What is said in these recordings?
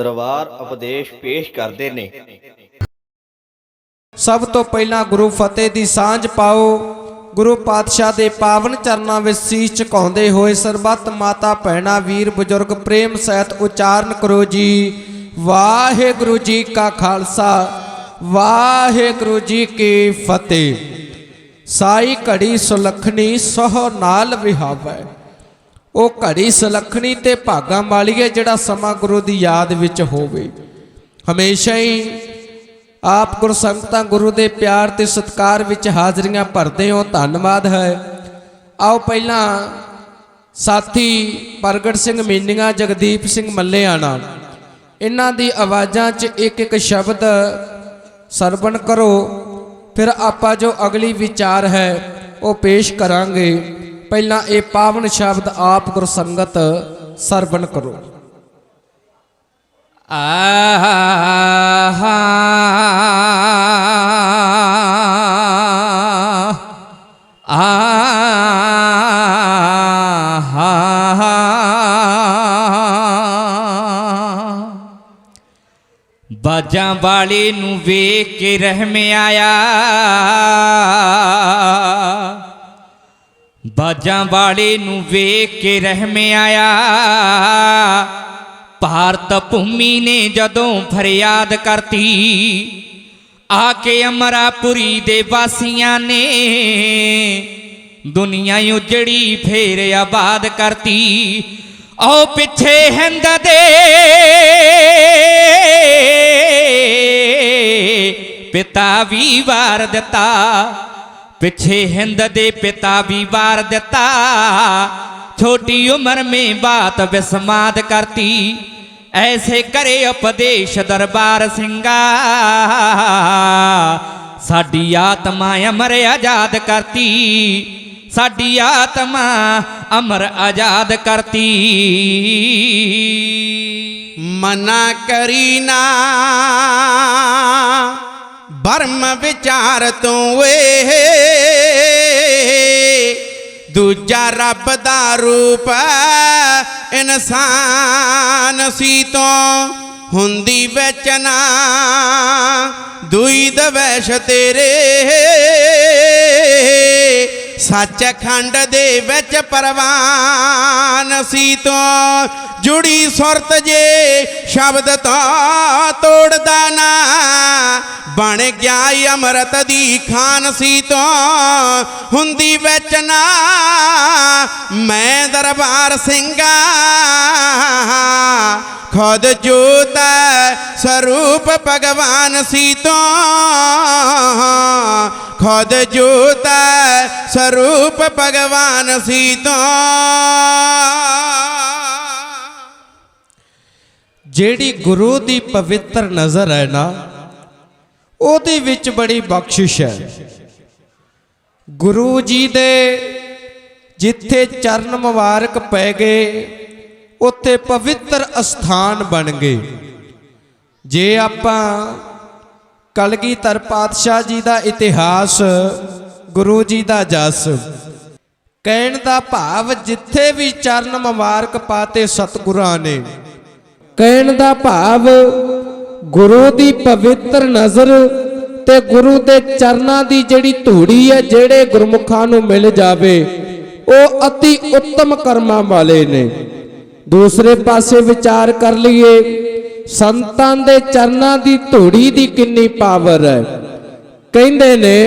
ਦਰਬਾਰ ਉਪਦੇਸ਼ ਪੇਸ਼ ਕਰਦੇ ਨੇ। ਸਭ ਤੋਂ ਪਹਿਲਾਂ ਗੁਰੂ ਫਤਿਹ ਦੀ ਸਾਂਝ ਪਾਓ। ਗੁਰੂ ਪਾਤਸ਼ਾਹ ਦੇ ਪਾਵਨ ਚਰਨਾਂ ਵਿੱਚ ਸੀਸ ਝੁਕਾਉਂਦੇ ਹੋਏ ਸਰਬੱਤ ਮਾਤਾ ਭੈਣਾ, ਵੀਰ ਬਜ਼ੁਰਗ, ਪ੍ਰੇਮ ਸਹਿਤ ਉਚਾਰਨ ਕਰੋ ਜੀ। ਵਾਹਿਗੁਰੂ ਜੀ ਕਾ ਖਾਲਸਾ, ਵਾਹਿਗੁਰੂ ਜੀ ਕੀ ਫਤਿਹ। ਸਾਈ ਘੜੀ ਸੁਲਖਣੀ ਸਹ ਨਾਲ ਵਿਹਾਵੈ। ਉਹ ਘੜੀ ਸੁਲਖਣੀ ਤੇ ਭਾਗਾਂ ਵਾਲੀ ਹੈ ਜਿਹੜਾ ਸਮਾਂ ਗੁਰੂ ਦੀ ਯਾਦ ਵਿੱਚ ਹੋਵੇ। ਹਮੇਸ਼ਾ ਹੀ ਆਪ ਗੁਰ ਸੰਗਤਾਂ ਗੁਰੂ ਦੇ ਪਿਆਰ ਤੇ ਸਤਿਕਾਰ ਵਿੱਚ ਹਾਜ਼ਰੀਆਂ ਭਰਦੇ ਹੋ। ਧੰਨਵਾਦ ਹੈ। ਆਓ ਪਹਿਲਾਂ ਸਾਥੀ ਪ੍ਰਗਟ ਸਿੰਘ ਮੀਨੀਆਂ, ਜਗਦੀਪ ਸਿੰਘ ਮੱਲੇਆਣਾ, ਇਹਨਾਂ ਦੀ ਆਵਾਜ਼ਾਂ 'ਚ ਇੱਕ ਇੱਕ ਸ਼ਬਦ ਸਰਵਣ ਕਰੋ। ਫਿਰ ਆਪਾਂ ਜੋ ਅਗਲੀ ਵਿਚਾਰ ਹੈ, ਉਹ ਪੇਸ਼ ਕਰਾਂਗੇ। ਪਹਿਲਾਂ ਇਹ ਪਾਵਨ ਸ਼ਬਦ ਆਪ ਗੁਰ ਸੰਗਤ ਸਰਵਣ ਕਰੋ। ਆਹਾ। ਆਹਾ। ਬਾਜਾਂ ਵਾਲੇ ਨੂੰ ਵੇਖ ਕੇ ਰਹਿਮ ਆਇਆ। ਬਾਜਾਂ ਵਾਲੇ ਨੂੰ ਵੇਖ ਕੇ ਰਹਿਮੇ ਆਇਆ। ਭਾਰਤ ਭੂਮੀ ਨੇ ਜਦੋਂ ਫਰਿਆਦ ਕਰਤੀ, ਆ ਕੇ ਅਮਰਾਪੁਰੀ ਦੇ ਵਾਸੀਆਂ ਨੇ ਦੁਨੀਆ ਉਜੜੀ, ਫੇਰ ਆਬਾਦ ਕਰਤੀ। ਆਓ ਪਿੱਛੇ ਹਿੰਦ ਦੇ ਪਿਤਾ ਵੀ ਵਾਰ ਦਿੱਤਾ। ਪਿੱਛੇ ਹਿੰਦ ਦੇ ਪਿਤਾ ਵੀ ਵਾਰ ਦਿੱਤਾ ਛੋਟੀ ਉਮਰ ਮੇਂ ਬਾਤ ਵਿਸਮਾਦ ਕਰਤੀ ਐਸੇ ਕਰੇ ਉਪਦੇਸ਼ ਦਰਬਾਰ ਸਿੰਘਾ ਸਾਡੀ ਆਤਮਾ ਅਮਰ ਆਜ਼ਾਦ ਕਰਤੀ ਸਾਡੀ ਆਤਮਾ ਅਮਰ ਆਜ਼ਾਦ ਕਰਤੀ ਮਨਾ ਕਰੀ ਨਾ ਵਿਚਾਰ ਤੂੰ ਏ। ਦੂਜਾ ਰੱਬ ਦਾ ਰੂਪ ਇਨਸਾਨ ਸੀ ਤੋਂ ਹੁੰਦੀ ਵਿੱਚ ਨਾ ਦੁਈ ਦਵੈਸ਼ ਤੇਰੇ। ਸੱਚ ਖੰਡ ਦੇ ਵਿੱਚ ਪਰਵਾਨ ਸੀ ਤੋਂ। ਜੁੜੀ ਸੁਰਤ ਜੇ ਸ਼ਬਦ ਤੋਂ ਤੋੜਦਾ ਨਾ। ਬਣ ਗਿਆ ਈ ਅੰਮ੍ਰਿਤ ਦੀ ਖਾਨ ਸੀ ਤੋਂ। ਹੁੰਦੀ ਵਿੱਚ ਮੈਂ ਦਰਬਾਰ ਸਿੰਘਾ। ਖੁਦ ਜੋਤ ਸਰੂਪ ਭਗਵਾਨ ਸੀ ਤੋਂ। ਖੁਦ ਜੋਤ ਸਰੂਪ ਭਗਵਾਨ ਸੀ ਤੋਂ। ਜਿਹੜੀ ਗੁਰੂ ਦੀ ਪਵਿੱਤਰ ਨਜ਼ਰ ਹੈ ਨਾ, ਉਹਦੇ ਵਿੱਚ ਬੜੀ ਬਖਸ਼ਿਸ਼ ਹੈ। ਗੁਰੂ ਜੀ ਦੇ ਜਿੱਥੇ ਚਰਨ ਮੁਬਾਰਕ ਪੈ ਗਏ, ਉੱਥੇ ਪਵਿੱਤਰ ਅਸਥਾਨ ਬਣ ਗਏ। ਜੇ ਆਪਾਂ ਕਲਗੀਧਰ ਪਾਤਸ਼ਾਹ ਜੀ ਦਾ ਇਤਿਹਾਸ, ਗੁਰੂ ਜੀ ਦਾ ਜਸ, ਕਹਿਣ ਦਾ ਭਾਵ ਜਿੱਥੇ ਵੀ ਚਰਨ ਮੁਬਾਰਕ ਪਾਤੇ ਸਤਿਗੁਰਾਂ ਨੇ ਕਹਿਣ ਦਾ ਭਾਵ ਗੁਰੂ ਦੀ ਪਵਿੱਤਰ ਨਜ਼ਰ ਤੇ ਗੁਰੂ ਦੇ ਚਰਨਾਂ ਦੀ ਜਿਹੜੀ ਧੂੜੀ ਹੈ, ਜਿਹੜੇ ਗੁਰਮੁਖਾਂ ਨੂੰ ਮਿਲ ਜਾਵੇ, ਉਹ ਅਤੀ ਉੱਤਮ ਕਰਮਾਂ ਵਾਲੇ ਨੇ। ਦੂਸਰੇ ਪਾਸੇ ਵਿਚਾਰ ਕਰ ਲਈਏ, ਸੰਤਾਂ ਦੇ ਚਰਨਾਂ ਦੀ ਧੂੜੀ ਦੀ ਕਿੰਨੀ ਪਾਵਰ ਹੈ। ਕਹਿੰਦੇ ਨੇ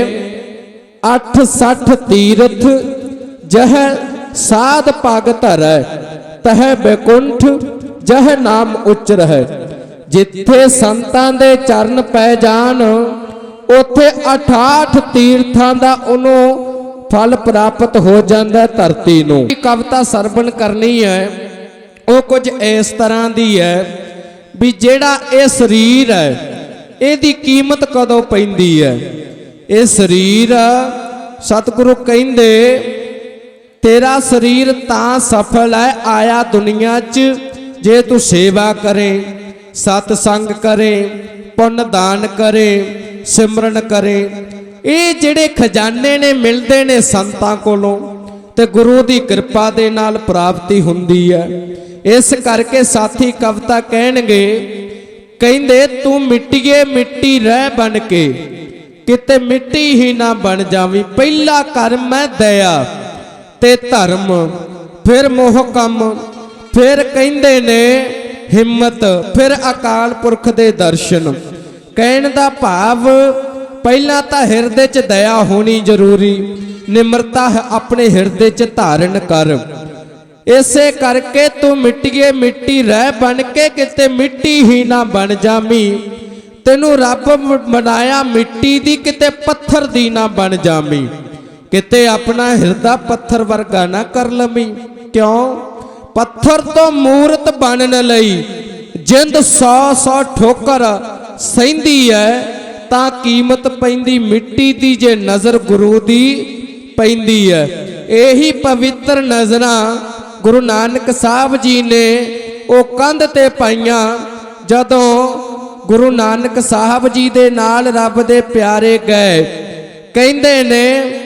860 ਤੀਰਥ ਜਹ ਸਾਧ ਪਗ ਧਰੈ ਤਹ ਬੈਕੁੰਠ ਜਹ ਨਾਮ ਉੱਚ ਉਚਰਹਿ ਜਿੱਥੇ ਸੰਤਾਂ ਦੇ ਚਰਨ ਪੈ ਜਾਣ, ਉੱਥੇ 68 ਤੀਰਥਾਂ ਦਾ ਉਹਨੂੰ ਫਲ ਪ੍ਰਾਪਤ ਹੋ ਜਾਂਦਾ ਧਰਤੀ ਨੂੰ। ਕਵਿਤਾ ਸਰਵਣ ਕਰਨੀ ਹੈ। ਉਹ ਕੁਝ ਇਸ ਤਰ੍ਹਾਂ ਦੀ ਹੈ ਵੀ ਜਿਹੜਾ ਇਹ ਸਰੀਰ ਹੈ, ਇਹਦੀ ਕੀਮਤ ਕਦੋਂ ਪੈਂਦੀ ਹੈ? ਇਹ ਸਰੀਰ ਸਤਿਗੁਰੂ ਕਹਿੰਦੇ, ਤੇਰਾ ਸਰੀਰ ਤਾਂ ਸਫਲ ਹੈ, ਆਇਆ ਦੁਨੀਆ 'ਚ ਜੇ ਤੂੰ ਸੇਵਾ ਕਰੇ, ਸਤ ਸੰਗ ਕਰੇ, ਪੁੰਨ ਦਾਨ ਕਰੇ, ਸਿਮਰਨ ਕਰੇ, ਇਹ ਜਿਹੜੇ ਖਜ਼ਾਨੇ ਨੇ, ਮਿਲਦੇ ਨੇ ਸੰਤਾਂ ਕੋਲੋਂ, ਤੇ ਗੁਰੂ ਦੀ ਕਿਰਪਾ ਦੇ ਨਾਲ ਪ੍ਰਾਪਤੀ ਹੁੰਦੀ ਹੈ। ਇਸ ਕਰਕੇ ਸਾਥੀ ਕਵਿਤਾ ਕਹਿਣਗੇ, ਕਹਿੰਦੇ ਤੂੰ ਮਿੱਟੀਏ ਮਿੱਟੀ ਰਹਿ ਬਣ ਕੇ, ਕਿਤੇ ਮਿੱਟੀ ਹੀ ਨਾ ਬਣ ਜਾਵੀਂ, ਪਹਿਲਾ ਕਰਮ ਹੈ ਦਇਆ ਤੇ ਧਰਮ, ਫਿਰ ਮੋਹ ਕੰਮ ਫਿਰ ਕਹਿੰਦੇ ਨੇ, ਹਿੰਮਤ, ਫਿਰ ਅਕਾਲ ਪੁਰਖ ਦੇ ਦਰਸ਼ਨ। ਕਹਿਣ ਦਾ ਭਾਵ, ਪਹਿਲਾਂ ਤਾਂ ਹਿਰਦੇ 'ਚ ਦਇਆ ਹੋਣੀ ਜ਼ਰੂਰੀ, ਨਿਮਰਤਾ ਆਪਣੇ ਹਿਰਦੇ 'ਚ ਧਾਰਨ ਕਰ। ਇਸੇ ਕਰਕੇ ਤੂੰ ਮਿੱਟੀਏ ਮਿੱਟੀ ਰਹਿ ਬਣ ਕੇ ਕਿਤੇ ਮਿੱਟੀ ਹੀ ਨਾ ਬਣ ਜਾਮੀ ਤੈਨੂੰ ਰੱਬ ਬਣਾਇਆ ਮਿੱਟੀ ਦੀ ਕਿਤੇ ਪੱਥਰ ਦੀ ਨਾ ਬਣ ਜਾਮੀ ਕਿਤੇ ਆਪਣਾ ਹਿਰਦਾ ਪੱਥਰ ਵਰਗਾ ਨਾ ਕਰ ਲਵੀਂ। ਕਿਉਂ? ਪੱਥਰ ਤੋਂ ਮੂਰਤ ਬਣਨ ਲਈ ਜਿੰਦ 100 100 ਠੋਕਰ ਸਹਿੰਦੀ ਹੈ ਤਾਂ ਕੀਮਤ ਪੈਂਦੀ ਮਿੱਟੀ ਦੀ ਜੇ ਨਜ਼ਰ ਗੁਰੂ ਦੀ ਪੈਂਦੀ ਹੈ ਇਹੀ ਪਵਿੱਤਰ ਨਜ਼ਰਾਂ ਗੁਰੂ ਨਾਨਕ ਸਾਹਿਬ ਜੀ ਨੇ ਉਹ ਕੰਧ ਤੇ ਪਾਈਆਂ, ਜਦੋਂ ਗੁਰੂ ਨਾਨਕ ਸਾਹਿਬ ਜੀ ਦੇ ਨਾਲ ਰੱਬ ਦੇ ਪਿਆਰੇ ਗਏ। ਕਹਿੰਦੇ ਨੇ,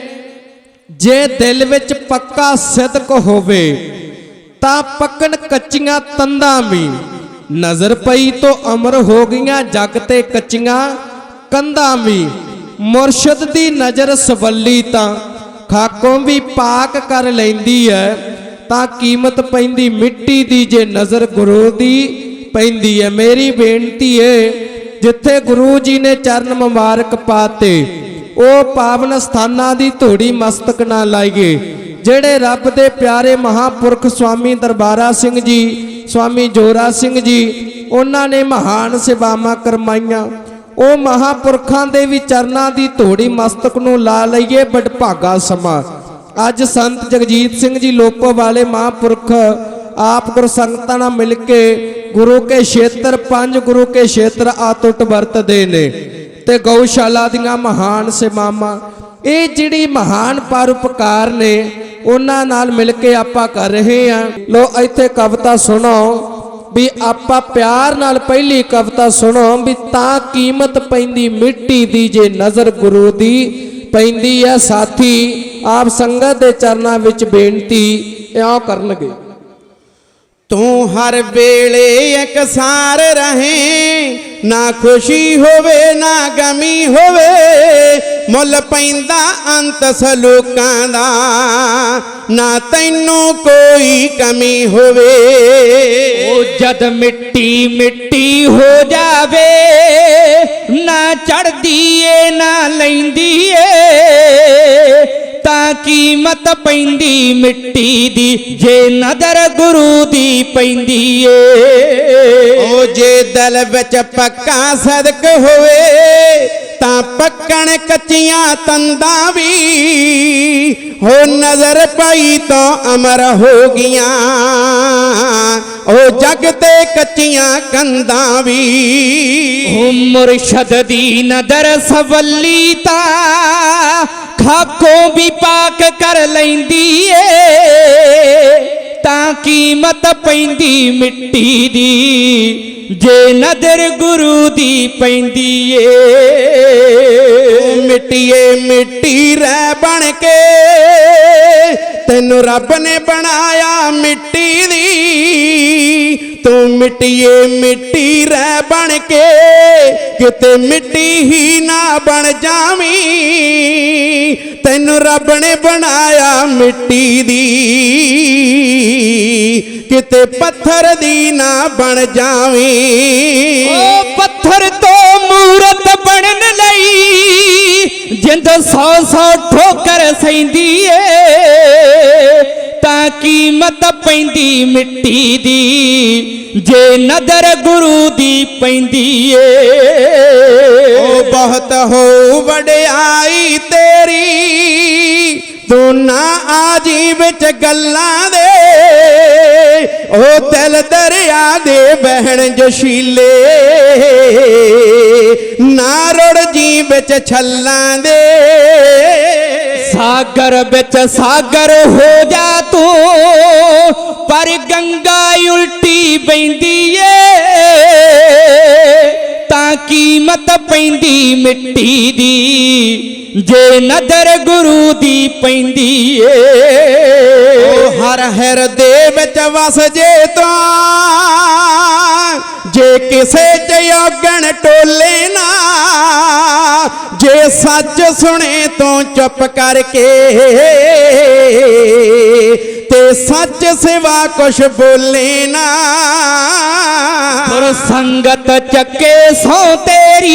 ਜੇ ਦਿਲ ਵਿੱਚ ਪੱਕਾ ਸਿਦਕ ਹੋਵੇ ਤਾਂ ਪੱਕਣ ਕੱਚੀਆਂ ਤੰਦਾਂ ਵੀ। ਨਜ਼ਰ ਪਈ ਤੋਂ ਅਮਰ ਹੋ ਗਈਆਂ ਜਗ ਤੇ ਕੱਚੀਆਂ ਕੰਧਾਂ ਵੀ। ਮੁਰਸ਼ਿਦ ਦੀ ਨਜ਼ਰ ਸਵੱਲੀ ਤਾਂ ਖਾਕੋਂ ਵੀ ਪਾਕ ਕਰ ਲੈਂਦੀ ਹੈ ਤਾਂ ਕੀਮਤ ਪੈਂਦੀ ਮਿੱਟੀ ਦੀ ਜੇ ਨਜ਼ਰ ਗੁਰੂ ਦੀ ਪੈਂਦੀ ਹੈ ਮੇਰੀ ਬੇਨਤੀ ਏ, ਜਿੱਥੇ ਗੁਰੂ ਜੀ ਨੇ ਚਰਨ ਮੁਬਾਰਕ ਪਾਤੇ ਉਹ ਪਾਵਨ ਸਥਾਨਾਂ ਦੀ ਧੂੜੀ ਮਸਤਕ ਨਾ ਲਾਈਏ, ਜਿਹੜੇ ਰੱਬ ਦੇ ਪਿਆਰੇ ਮਹਾਪੁਰਖ ਸਵਾਮੀ ਦਰਬਾਰਾ ਸਿੰਘ ਜੀ, ਸਵਾਮੀ ਜੋਰਾ ਸਿੰਘ ਜੀ, ਉਹਨਾਂ ਨੇ ਮਹਾਨ ਸੇਵਾਵਾਂ ਕਰਮਾਈਆਂ ਉਹ ਮਹਾਪੁਰਖਾਂ ਦੇ ਵੀ ਚਰਨਾਂ ਦੀ ਧੂੜੀ ਮਸਤਕ ਨੂੰ ਲਾ ਲਈਏ ਬੜਭਾਗਾ ਸਮਾਂ। ਅੱਜ ਸੰਤ ਜਗਜੀਤ ਸਿੰਘ ਜੀ ਲੋਕੋ ਵਾਲੇ ਮਹਾਪੁਰਖ, ਆਪ ਗੁਰ ਸੰਗਤਾਂ ਨਾਲ ਮਿਲ ਕੇ ਗੁਰੂ ਕੇ ਖੇਤਰ ਪੰਜ ਗੁਰੂ ਕੇ ਖੇਤਰ ਆਤੁੱਟ ਵਰਤਦੇ ਨੇ। ਤੇ ਗਊਸ਼ਾਲਾ ਦੀਆਂ ਮਹਾਨ ਸੇਵਾਵਾਂ। ਇਹ ਜਿਹੜੀ ਮਹਾਨ ਪਰਉਪਕਾਰ ਨੇ, ਉਹਨਾਂ ਨਾਲ ਮਿਲ ਕੇ ਆਪਾਂ ਕਰ ਰਹੇ ਹਾਂ। ਲੋ, ਇੱਥੇ ਕਵਿਤਾ ਸੁਣੋ, ਵੀ ਆਪਾਂ ਪਿਆਰ ਨਾਲ ਪਹਿਲੀ ਕਵਿਤਾ ਸੁਣੋ, ਵੀ ਤਾਂ ਕੀਮਤ ਪੈਂਦੀ ਮਿੱਟੀ ਦੀ ਜੇ ਨਜ਼ਰ ਗੁਰੂ ਦੀ ਪੈਂਦੀ ਹੈ ਸਾਥੀ। ਆਪ ਸੰਗਤ ਦੇ ਚਰਨਾਂ ਵਿੱਚ ਬੇਨਤੀ ਇਉਂ ਕਰਨਗੇ। ਤੂੰ ਹਰ ਵੇਲੇ ਇਕਸਾਰ ਰਹੇ, ਨਾ ਖੁਸ਼ੀ ਹੋਵੇ, ਨਾ ਗਮੀ ਹੋਵੇ, ਮੁੱਲ ਪੈਂਦਾ ਅੰਤ ਸਲੂਕਾਂ ਦਾ, ਨਾ ਤੈਨੂੰ ਕੋਈ ਕਮੀ ਹੋਵੇ। ਉਹ ਜਦ ਮਿੱਟੀ ਮਿੱਟੀ ਹੋ ਜਾਵੇ, ਨਾ ਚੜਦੀ ਏ ਨਾ ਲੈਂਦੀ ਏ ਤਾਂ ਕੀਮਤ ਪੈਂਦੀ ਮਿੱਟੀ ਦੀ ਜੇ ਨਦਰ ਗੁਰੂ ਦੀ ਪੈਂਦੀ ਏ। ਉਹ ਜੇ ਦਿਲ ਵਿੱਚ ਪੱਕਾ ਸਦਕ ਹੋਵੇ ਤਾਂ ਪੱਕਣ ਕੱਚੀਆਂ ਤੰਦਾਂ ਵੀ। ਹੋ ਨਜ਼ਰ ਪਈ ਤਾਂ ਅਮਰ ਹੋ ਗਈਆਂ ਉਹ ਜਗ ਤੇ ਕੱਚੀਆਂ ਕੰਧਾਂ ਵੀ। ਉਹ ਮੁਰਸ਼ਦ ਦੀ ਨਦਰ ਸਵੱਲੀ ਤਾਂ ਖਾਕੋਂ ਵੀ ਪਾਕ ਕਰ ਲੈਂਦੀ ਏ, ਤਾਂ ਕੀਮਤ ਪੈਂਦੀ ਮਿੱਟੀ ਦੀ, ਜੇ ਨਦਰ ਗੁਰੂ ਦੀ ਪੈਂਦੀ ਏ। ਮਿੱਟੀਏ ਮਿੱਟੀ ਰਹਿ ਬਣ ਕੇ, ਤੈਨੂੰ ਰੱਬ ਨੇ ਬਣਾਇਆ ਮਿੱਟੀ ਦੀ ਤੂੰ ਮਿੱਟੀਏ ਮਿੱਟੀ ਰਹਿ ਬਣ ਕੇ, ਕਿਤੇ ਮਿੱਟੀ ਹੀ ਨਾ ਬਣ ਜਾਵੀਂ। ਤੈਨੂੰ ਰੱਬ ਨੇ ਬਣਾਇਆ ਮਿੱਟੀ ਦੀ, ਕਿਤੇ ਪੱਥਰ ਦੀ ਨਾ ਬਣ ਜਾਵੀਂ। ਉਹ ਪੱਥਰ ਤੋਂ ਮੂਰਤ ਬਣਨ ਲਈ ਜਿੰਦ ਸੌ ਸੌ ਠੋਕਰ ਸੈਂਦੀ ਏ। ਕੀਮਤ ਪੈਂਦੀ ਮਿੱਟੀ ਦੀ, ਜੇ ਨਦਰ ਗੁਰੂ ਦੀ ਪੈਂਦੀ ਏ। ਉਹ ਬਹੁਤ ਹੋ ਵਡਿਆਈ ਤੇਰੀ ਤੂੰ ਨਾ ਆਜੀ ਵਿੱਚ ਗੱਲਾਂ ਦੇ। ਉਹ ਦਿਲ ਦਰਿਆ ਦੇ ਬਹਿਣ ਜਸ਼ੀਲੇ ਨਾ ਰੁੜ ਜੀ ਵਿੱਚ ਛੱਲਾਂ ਦੇ। ਸਾਗਰ ਵਿੱਚ ਸਾਗਰ ਹੋ ਜਾ ਤੂੰ, ਪਰ ਗੰਗਾ ਉਲਟੀ ਪੈਂਦੀ ਏ। ਤਾਂ ਕੀਮਤ ਪੈਂਦੀ ਮਿੱਟੀ ਦੀ, ਜੇ ਨਦਰ ਗੁਰੂ ਦੀ ਪੈਂਦੀ ਏ। ਉਹ ਹਰ ਹਿਰਦੇ ਵਿੱਚ ਵਸ ਜੇ ਤਾਂ, ਜੇ ਕਿਸੇ ਚ ਔਗਣ ਟੋਲੇ ਨਾ ਜੇ ਸੱਚ ਸੁਣੇ ਤੋਂ ਚੁੱਪ ਕਰਕੇ। ਤੇ ਸੱਚ ਸਿਵਾ ਕੁਛ ਬੋਲੇ ਨਾ। ਗੁਰ ਸੰਗਤ ਚੱਕੇ ਸੋ ਤੇਰੀ।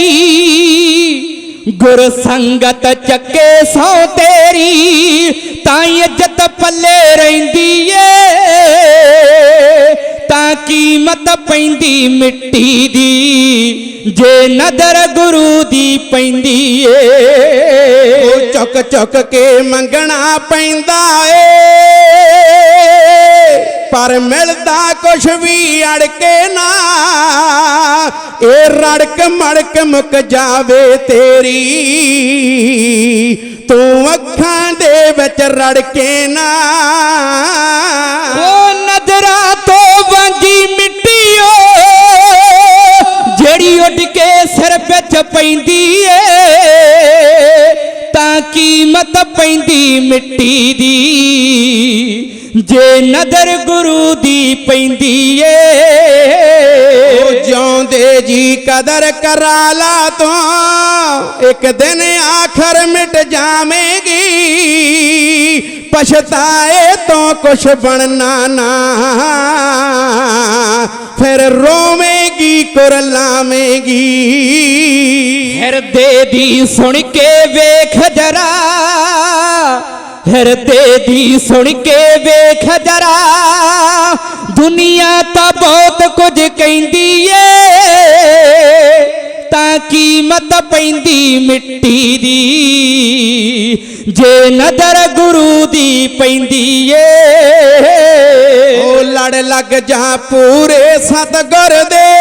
ਗੁਰ ਸੰਗਤ ਚੱਕੇ ਸੋ ਤੇਰੀ। ਤਾਂ ਇੱਜ਼ਤ ਪੱਲੇ ਰਹਿੰਦੀ ਏ। ਤਾਂ ਕੀਮਤ ਪੈਂਦੀ ਮਿੱਟੀ ਦੀ। ਜੇ ਨਦਰ ਗੁਰੂ ਦੀ ਪੈਂਦੀ ਏ, ਉਹ ਚੁੱਕ ਚੁੱਕ ਕੇ ਮੰਗਣਾ ਪੈਂਦਾ ਏ। ਪਰ ਮਿਲਦਾ ਕੁਛ ਵੀ ਅੜ ਕੇ ਨਾ ਇਹ ਰੜਕ ਮੜਕ ਮੁੱਕ ਜਾਵੇ ਤੇਰੀ। ਤੂੰ ਅੱਖਾਂ ਦੇ ਵਿੱਚ ਰੜਕੇ ਨਾ। ਉਹ ਨਜ਼ਰਾਂ ਸਿਰ ਵਿੱਚ ਪੈਂਦੀ ਏ, ਤਾਂ ਕੀਮਤ ਪੈਂਦੀ ਮਿੱਟੀ ਦੀ। ਜੇ ਨਦਰ ਗੁਰੂ ਦੀ ਪੈਂਦੀ ਏ, ਉਹ ਜਿਉਂਦੇ ਜੀ ਕਦਰ ਕਰਾ ਲਾ ਤੂੰ, ਇੱਕ ਦਿਨ ਆਖਰ ਮਿਟ ਜਾਵੇਂਗੀ ਪਛਤਾਏ ਤੋਂ ਕੁਛ ਬਣਨਾ ਨਾ। ਫਿਰ ਰੋਵੇਂਗੀ ਕੁਰਲਾਵੇਂਗੀ ਹਿਰਦੇ ਦੀ ਸੁਣ ਕੇ ਵੇਖ ਜਰਾ। ਹਿਰਦੇ ਦੀ ਸੁਣ ਕੇ ਵੇਖ ਜਰਾ। ਦੁਨੀਆ ਤਾਂ ਬਹੁਤ ਕੁਝ ਕਹਿੰਦੀ ਏ। ਕੀਮਤ ਪੈਂਦੀ ਮਿੱਟੀ ਦੀ। ਜੇ ਨਦਰ ਗੁਰੂ ਦੀ ਪੈਂਦੀ ਏ, ਉਹ ਲੜ ਲੱਗ ਜਾ ਪੂਰੇ ਸਤਗੁਰ ਦੇ।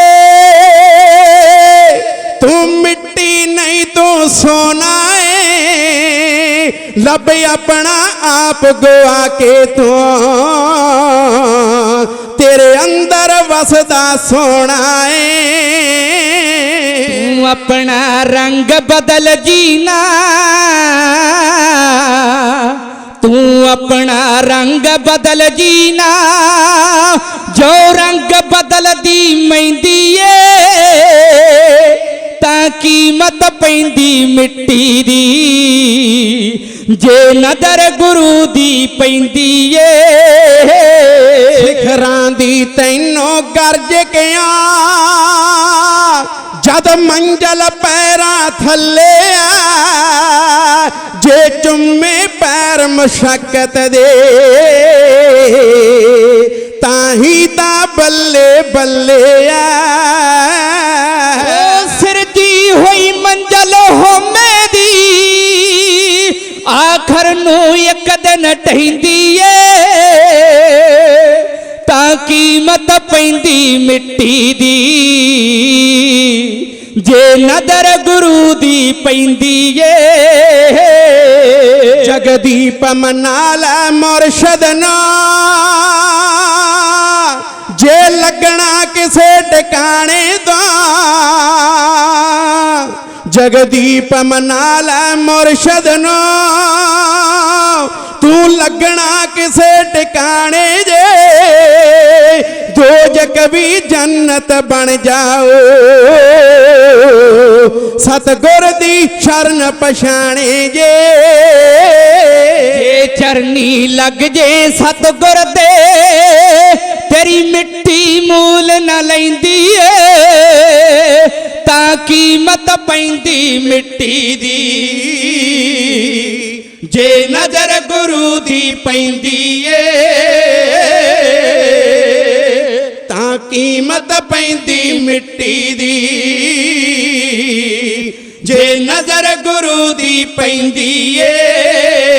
ਤੂੰ ਮਿੱਟੀ ਨਹੀਂ ਤੂੰ ਸੋਨਾ ਏ, ਲੱਭ ਆਪਣਾ ਆਪ ਗਵਾ ਕੇ ਤੂੰ। ਤੇਰੇ ਅੰਦਰ ਵਸਦਾ ਸੋਨਾ ਏ ਆਪਣਾ ਰੰਗ ਬਦਲ ਜੀਨਾ। ਤੂੰ ਆਪਣਾ ਰੰਗ ਬਦਲ ਜੀਨਾ। ਜੋ ਰੰਗ ਬਦਲਦੀ ਮਹਿੰਦੀ ਏ, ਤਾਂ ਕੀਮਤ ਪੈਂਦੀ ਮਿੱਟੀ ਦੀ। ਜੇ ਨਦਰ ਗੁਰੂ ਦੀ ਪੈਂਦੀ ਏ, ਸਿਖਰਾਂ ਦੀ ਤੈਨੂੰ ਗਰਜ ਗਿਆ ਜਦ ਮੰਜ਼ਲ ਪੈਰਾ ਥੱਲੇ ਆ, ਜੇ ਚੁੰਮੇ ਪੈਰ ਮਸ਼ਕਤ ਦੇ ਤਾਂ ਹੀ ਤਾਂ ਬੱਲੇ ਬੱਲੇ ਆ। ਸਿਰਜੀ ਹੋਈ ਮੰਜ਼ਲ ਹੋਮੇ ਦੀ, ਆਖਰ ਨੂੰ ਇੱਕ ਦਿਨ ਟਹਿੰਦੀ ਏ, ਤਾਂ ਕੀਮਤ ਪੈਂਦੀ ਮਿੱਟੀ ਜਗਦੀਪ ਮਨਾਲ ਮੁਰਸ਼ਦ ਨਾ ਜੇ ਲੱਗਣਾ ਕਿਸੇ ਟਿਕਾਣੇ ਦਾ ਜਗਦੀਪ ਮਨਾਲ ਮੁਰਸ਼ਦ ਨਾ ਤੂੰ ਲੱਗਣਾ ਕਿਸੇ ਟਿਕਾਣੇ ਜੇ ਦੋਜਕ ਵੀ ਜੰਨਤ ਬਣ ਜਾਓ। ਸਤਗੁਰ ਦੀ ਸ਼ਰਨ ਪਛਾਣੇ ਜੇ। ਜੇ ਚਰਨੀ ਲੱਗ ਜੇ ਸਤਗੁਰ ਦੇ ਤੇਰੀ ਮਿੱਟੀ ਮੂਲ ਨਾ ਲੈਂਦੀ ਏ। ਤਾਂ ਕੀਮਤ ਪੈਂਦੀ ਮਿੱਟੀ ਦੀ। ਜੇ ਨਜ਼ਰ ਗੁਰੂ ਦੀ ਪੈਂਦੀ ਏ। ਕੀਮਤ ਪੈਂਦੀ ਮਿੱਟੀ ਦੀ। ਜੇ ਨਜ਼ਰ ਗੁਰੂ ਦੀ ਪੈਂਦੀ ਏ